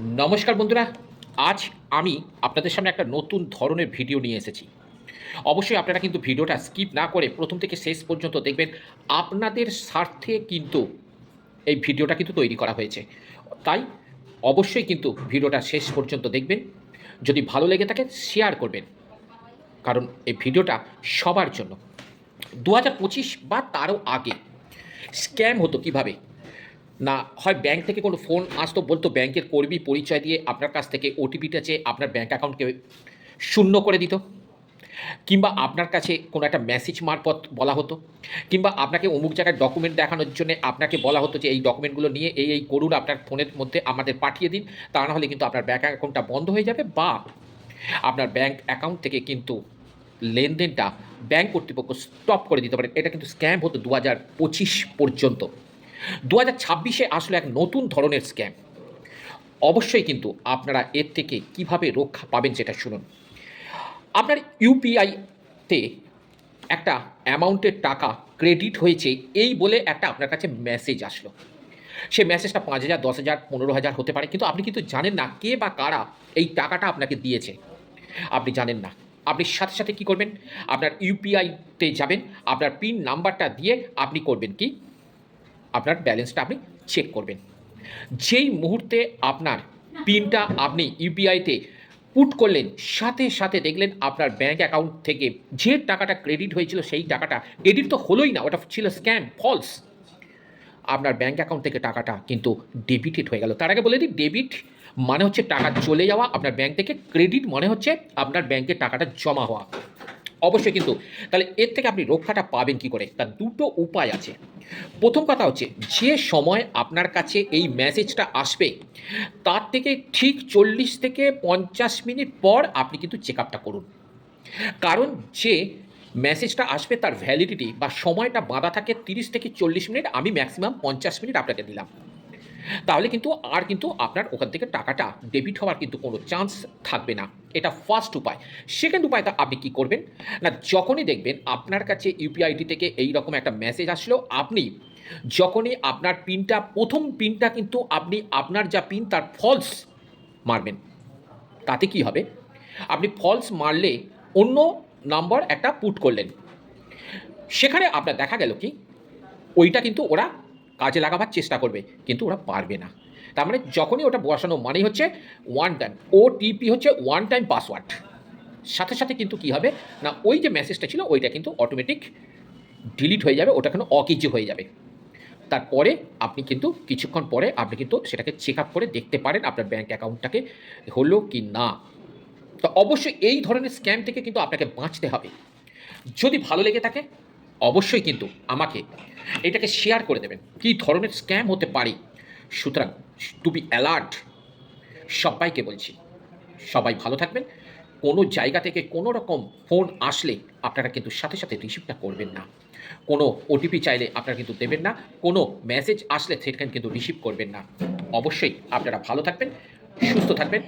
নমস্কার বন্ধুরা, আজ আমি আপনাদের সামনে একটা নতুন ধরনের ভিডিও নিয়ে এসেছি। অবশ্যই আপনারা কিন্তু ভিডিওটা স্কিপ না করে প্রথম থেকে শেষ পর্যন্ত দেখবেন, আপনাদের স্বার্থে কিন্তু এই ভিডিওটা কিন্তু তৈরি করা হয়েছে। তাই অবশ্যই কিন্তু ভিডিওটা শেষ পর্যন্ত দেখবেন। যদি ভালো লেগে থাকে শেয়ার করবেন। কারণ এই ভিডিওটা সবার জন্য। দু হাজার পঁচিশ বা তারও আগে স্ক্যাম হতো কীভাবে? না, হয় ব্যাংক থেকে কোনো ফোন আসতো, বলতো ব্যাংকের কর্মী পরিচয় দিয়ে আপনার কাছ থেকে ওটিপিটা চেয়ে আপনার ব্যাংক অ্যাকাউন্টকে শূন্য করে দিত। কিংবা আপনার কাছে কোনো একটা মেসেজ মারফত বলা হতো। কিংবা আপনাকে অমুক জায়গায় ডকুমেন্ট দেখানোর জন্য আপনাকে বলা হতো যে, এই ডকুমেন্টগুলো নিয়ে এই এই করুন, আপনার ফোনের মধ্যে আমাদের পাঠিয়ে দিন। তা না হলে কিন্তু আপনার ব্যাঙ্ক অ্যাকাউন্টটা বন্ধ হয়ে যাবে। বা আপনার ব্যাংক অ্যাকাউন্ট থেকে কিন্তু লেনদেনটা ব্যাংক কর্তৃপক্ষ স্টপ করে দিতে পারে। এটা কিন্তু স্ক্যাম হতো দু পঁচিশ পর্যন্ত। দু হাজার ছাব্বিশে আসলে এক নতুন ধরনের স্ক্যাম অবশ্যই কিন্তু আপনারা এর থেকে কীভাবে রক্ষা পাবেন সেটা শুনুন। আপনার ইউপিআইতে একটা অ্যামাউন্টের টাকা ক্রেডিট হয়েছে, এই বলে একটা আপনার কাছে মেসেজ আসলো। সে মেসেজটা পাঁচ হাজার, দশ হাজার, পনেরো হাজার হতে পারে, কিন্তু আপনি কিন্তু জানেন না কে বা কারা এই টাকাটা আপনাকে দিয়েছে। আপনি জানেন না। আপনি সাথে সাথে কি করবেন? আপনার ইউপিআইতে যাবেন, আপনার পিন নাম্বারটা দিয়ে আপনি করবেন কি? আপনার ব্যালেন্সটা আপনি চেক করবেন। যেই মুহূর্তে আপনার পিনটা আপনি ইউপিআইতে পুট করলেন, সাথে সাথে দেখলেন আপনার ব্যাঙ্ক অ্যাকাউন্ট থেকে যে টাকাটা ক্রেডিট হয়েছিল সেই টাকাটা ক্রেডিট তো হলোই না, ওটা ছিল স্ক্যাম ফলস আপনার ব্যাঙ্ক অ্যাকাউন্ট থেকে টাকাটা কিন্তু ডেবিটেড হয়ে গেল। তার আগে বলে দিই ডেবিট মানে হচ্ছে টাকা চলে যাওয়া, আপনার ব্যাঙ্ক থেকে ক্রেডিট মানে হচ্ছে আপনার ব্যাংকে টাকাটা জমা হওয়া। অবশ্যই কিন্তু। তাহলে এর থেকে আপনি রক্ষাটা পাবেন কি করে? তার দুটো উপায় আছে। প্রথম কথা হচ্ছে, যে সময় আপনার কাছে এই মেসেজটা আসবে, তার থেকে ঠিক চল্লিশ থেকে পঞ্চাশ মিনিট পর আপনি কিন্তু চেক আপটা করুন। কারণ যে মেসেজটা আসবে, তার ভ্যালিডিটি বা সময়টা বাঁধা থাকে তিরিশ থেকে চল্লিশ মিনিট, আমি ম্যাক্সিমাম পঞ্চাশ মিনিট আপনাকে দিলাম। তাহলে কিন্তু আর কিন্তু আপনার ওখান থেকে টাকাটা ডেবিট হওয়ার কিন্তু কোনো চান্স থাকবে না। এটা ফার্স্ট উপায়। সেকেন্ড উপায়টা আপনি কি করবেন? না, যখনই দেখবেন আপনার কাছে ইউপিআইডি থেকে এই রকম একটা মেসেজ আসলো, আপনি যখনই আপনার পিনটা প্রথম পিনটা কিন্তু আপনি আপনার যা পিন তার ফলস মারবেন। তাতে কি হবে? আপনি ফলস মারলে অন্য নাম্বার একটা পুট করলেন। সেখানে আপনার দেখা গেল কি? ওইটা কিন্তু ওরা কাজে লাগাবার চেষ্টা করবে, কিন্তু ওরা পারবে না। তার মানে যখনই ওটা বসানো মানেই হচ্ছে ওয়ান টাইম ওটিপি হচ্ছে ওয়ান টাইম পাসওয়ার্ড সাথে সাথে কিন্তু কি হবে? না, ওই যে মেসেজটা ছিল, ওইটা কিন্তু অটোমেটিক ডিলিট হয়ে যাবে ওটা কিন্তু অকিজ হয়ে যাবে। তারপরে আপনি কিন্তু কিছুক্ষণ পরে আপনি কিন্তু সেটাকে চেক আপ করে দেখতে পারেন আপনার ব্যাঙ্ক অ্যাকাউন্টটাকে হলো কি না। তো অবশ্যই এই ধরনের স্ক্যাম থেকে কিন্তু আপনাকে বাঁচতে হবে। যদি ভালো লেগে থাকে অবশ্যই কিন্তু আমাকে এটাকে শেয়ার করে দেবেন। কী ধরনের স্ক্যাম হতে পারে? সুতরাং টু বি অ্যালার্ট সবাইকে বলছি, সবাই ভালো থাকবেন। কোনো জায়গা থেকে কোনো রকম ফোন আসলে আপনারা কিন্তু সাথে সাথে রিসিভটা করবেন না। কোনো ওটিপি চাইলে আপনারা কিন্তু দেবেন না। কোনো মেসেজ আসলে সেখানে কিন্তু রিসিভ করবেন না। অবশ্যই আপনারা ভালো থাকবেন, সুস্থ থাকবেন।